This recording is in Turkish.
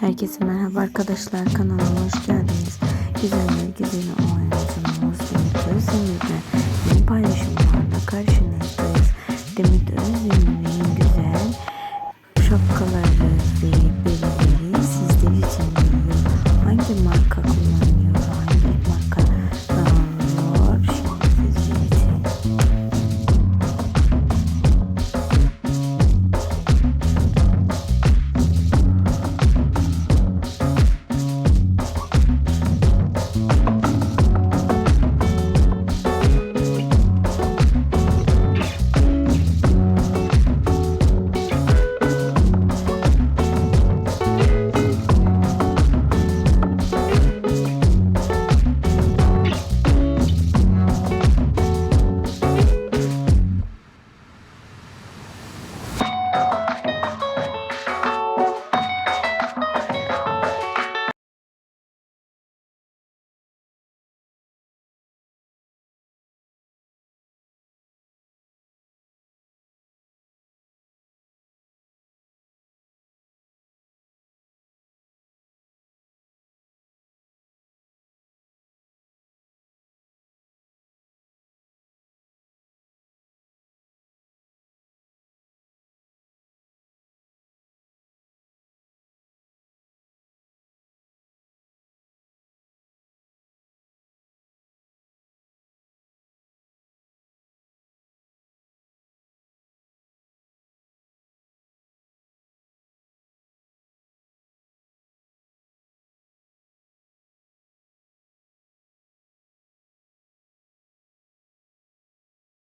Herkese merhaba arkadaşlar kanalıma hoş geldiniz. Güzeller güzeli